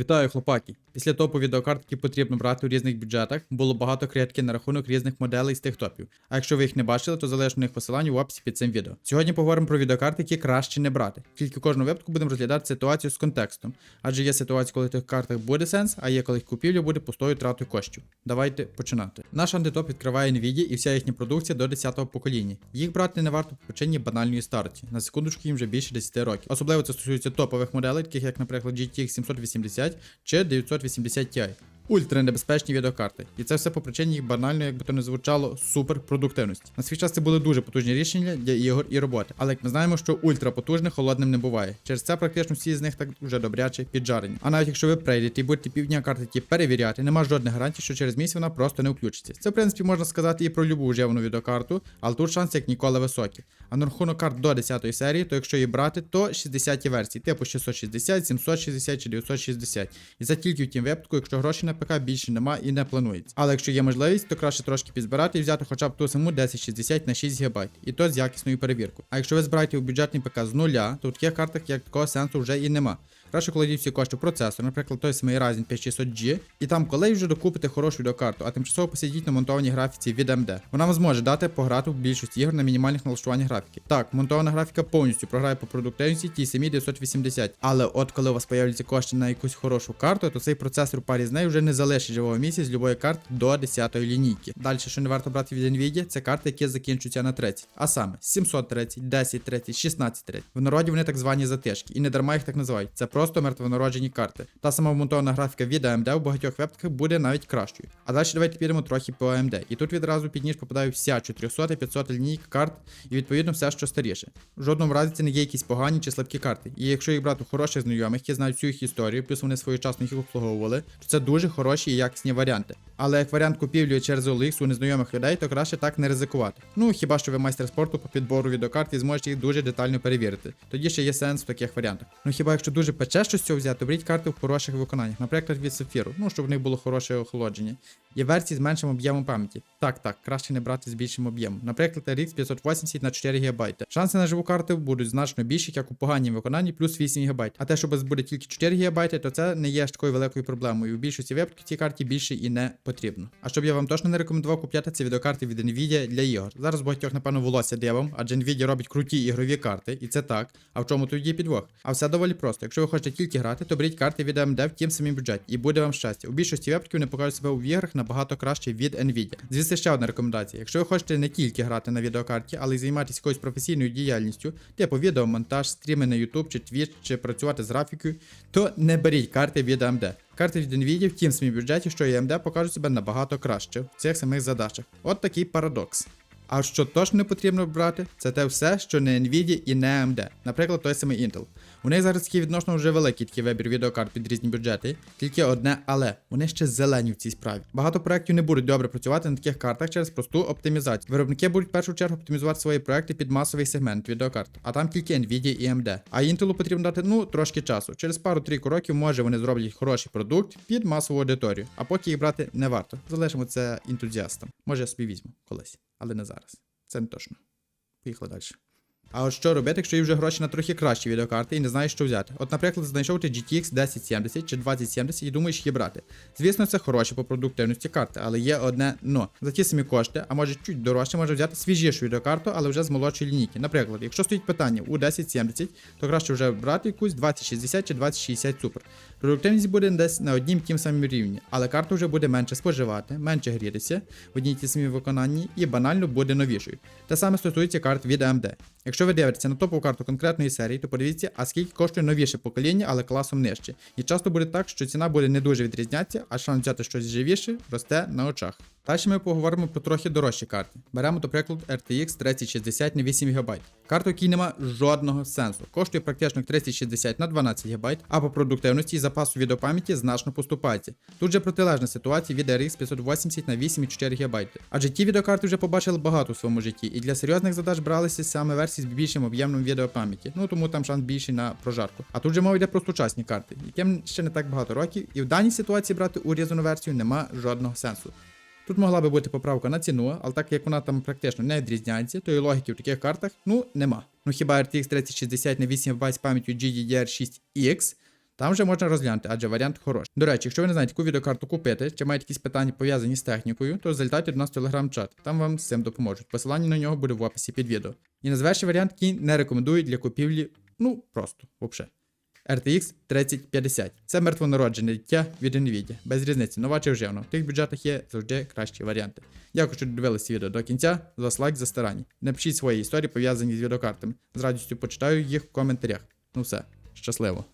Вітаю, хлопаки! Після топу відеокарт, які потрібно брати у різних бюджетах, було багато критики на рахунок різних моделей з тих топів. А якщо ви їх не бачили, то залишу на них посилання в описі під цим відео. Сьогодні поговоримо про відеокарти, які краще не брати. Тільки в кожному випадку будемо розглядати ситуацію з контекстом. Адже є ситуація, коли в тих картах буде сенс, а є коли купівля буде пустою тратою коштів. Давайте починати. Наш антитоп відкриває Nvidia і вся їхня продукція до 10-го покоління. Їх брати не варто по причині банальної старті. На секундочку їм вже більше 10 років. Особливо це стосується топових моделей, таких як, наприклад, GTX 780 чи 980 Ti. Ультра небезпечні відеокарти. І це все по причині їх банально, як би то не звучало, суперпродуктивності. На свій час це були дуже потужні рішення для ігор і роботи. Але як ми знаємо, що ультрапотужне холодним не буває. Через це практично всі з них так вже добряче піджарені. А навіть якщо ви прийдете і будете півдня карти ті перевіряти, нема жодних гарантій, що через місяць вона просто не включиться. Це в принципі можна сказати і про любу вживану відеокарту, але тут шанси як ніколи високі. А на рахунок карт до 10 серії, то якщо її брати, то 60 версій, типу 660, 760 чи 960. І це тільки в тім випадку, якщо грошей на ПК більше нема і не планується. Але якщо є можливість, то краще трошки підзбирати і взяти хоча б ту саму 1060 на 6 ГБ, і то з якісною перевіркою. А якщо ви збираєте у бюджетний ПК з нуля, то в таких картах як такого сенсу вже і нема. Краще кладіть всі кошти в процесор, наприклад, той самий Ryzen 5600G, і там коли вже докупите хорошу відеокарту, а тимчасово посидіть на монтованій графіці від AMD. Вона вам зможе дати пограти в більшість ігор на мінімальних налаштуваннях графіки. Так, монтована графіка повністю програє по продуктивності ті самі 980, але от коли у вас появляться кошти на якусь хорошу карту, то цей процесор в парі з нею вже не залишить живого місця з любої карти до 10-ї лінійки. Далі, що не варто брати від Nvidia, це карти, які закінчуються на 30, а саме 730, 1030, 1630. В народі вони так звані затишки, і не дарма їх так називають. Це просто мертвонароджені карти. Та сама вмонтована графіка від AMD в багатьох вебках буде навіть кращою. А далі давайте підемо трохи по AMD. І тут відразу під ніж попадає вся 400 500 лінійка карт, і відповідно все, що старіше. В жодному разі це не є якісь погані чи слабкі карти. І якщо їх брати у хороших знайомих, які знають всю їх історію, плюс вони своєчасно їх обслуговували, то це дуже хороші і якісні варіанти. Але як варіант купівлі через OLX у незнайомих людей, то краще так не ризикувати. Ну хіба що ви майстер спорту по підбору відеокарт і зможете їх дуже детально перевірити. Тоді ще є сенс в таких варіантах. Ну хіба якщо дуже пече щось цього взяти, то беріть карти в хороших виконаннях, наприклад, від Сефіру, ну щоб в них було хороше охолодження. Є версії з меншим об'ємом пам'яті. Так, так, краще не брати з більшим об'ємом. Наприклад, RX 580 на 4 ГБ. Шанси на живу карту будуть значно більші, як у поганій виконанні, плюс 8 ГБ. А те, що вас буде тільки 4 ГБ, то це не є ж такою великою проблемою. У більшості випадків цій карті більше і не потрібно. А щоб я вам точно не рекомендував купляти ці відеокарти від Nvidia для ігор. Зараз багатьох, напевно, волосся дивом, адже Nvidia робить круті ігрові карти, і це так. А в чому тоді підвох? А все доволі просто. Якщо ви хочете тільки грати, то беріть карти від AMD в тім самим бюджеті, і буде вам щастя. У більшості випадків вони покажуть себе у іграх набагато краще від Nvidia. Звісно, ще одна рекомендація. Якщо ви хочете не тільки грати на відеокарті, але й займатися якоюсь професійною діяльністю, типу відеомонтаж, стріми на YouTube чи Twitch, чи працювати з графікою, то не беріть карти від AMD. Карти від Nvidia в тім самій бюджеті, що і AMD покажуть себе набагато краще в цих самих задачах. От такий парадокс. А що точно не потрібно брати, це те все, що не Nvidia і не AMD, наприклад, той самий Intel. У них зараз такий відносно вже великий такий вибір відеокарт під різні бюджети, тільки одне але вони ще зелені в цій справі. Багато проєктів не будуть добре працювати на таких картах через просту оптимізацію. Виробники будуть в першу чергу оптимізувати свої проекти під масовий сегмент відеокарт, а там тільки Nvidia і AMD. А Intel потрібно дати ну трошки часу. Через пару-трійку років може вони зроблять хороший продукт під масову аудиторію, а поки їх брати не варто. Залишимо це ентузіастам. Може я собі візьму колись, але не зараз. Це не точно. Поїхали далі. А от що робити, якщо є вже гроші на трохи кращі відеокарти і не знаєш, що взяти? От, наприклад, знайшов ти GTX 1070 чи 2070 і думаєш її брати. Звісно, це хороші по продуктивності карти, але є одне но. За ті самі кошти, а може чуть дорожче, може взяти свіжішу відеокарту, але вже з молодшої лінійки. Наприклад, якщо стоїть питання у 1070, то краще вже брати якусь 2060 чи 2060 Super. Продуктивність буде десь на однім тім самим рівні, але карта вже буде менше споживати, менше грітися в одній ті самій виконанні і банально буде новішою. Те саме стосується карт від AMD. Якщо ви дивитеся на топову карту конкретної серії, то подивіться, а скільки коштує новіше покоління, але класом нижче. І часто буде так, що ціна буде не дуже відрізнятися, а шанс взяти щось живіше росте на очах. Далі ми поговоримо про трохи дорожчі карти. Беремо, до прикладу, RTX 3060 на 8 ГБ. Карту, якій нема жодного сенсу. Коштує практично 3060 на 12 ГБ, а по продуктивності і запасу відеопам'яті значно поступається. Тут же протилежна ситуація від RX 580 на 8,4 ГБ. Адже ті відеокарти вже побачили багато у своєму житті, і для серйозних задач бралися саме версії з більшим об'ємом відеопам'яті. Ну тому там шанс більший на прожарку. А тут же мова йде про сучасні карти, яким ще не так багато років, і в даній ситуації брати урізану версію нема жодного сенсу. Тут могла би бути поправка на ціну, але так як вона там практично не відрізняється, то і логіки в таких картах ну нема. Ну хіба RTX 3060 на 8 ГБ з пам'яттю GDDR6X, Там вже можна розглянути, адже варіант хороший. До речі, якщо ви не знаєте, яку відеокарту купити, чи маєте якісь питання пов'язані з технікою, то залітайте до нас в телеграм-чат, там вам з цим допоможуть. Посилання на нього буде в описі під відео. І найзвеший варіант, який не рекомендують для купівлі, ну просто, взагалі. RTX 3050. Це мертвонароджене дитя від Nvidia. Без різниці, нова чи вживана. В тих бюджетах є завжди кращі варіанти. Дякую, що дивилися відео до кінця. З вас лайк за старання. Напишіть свої історії пов'язані з відеокартами. З радістю почитаю їх в коментарях. Ну все, щасливо.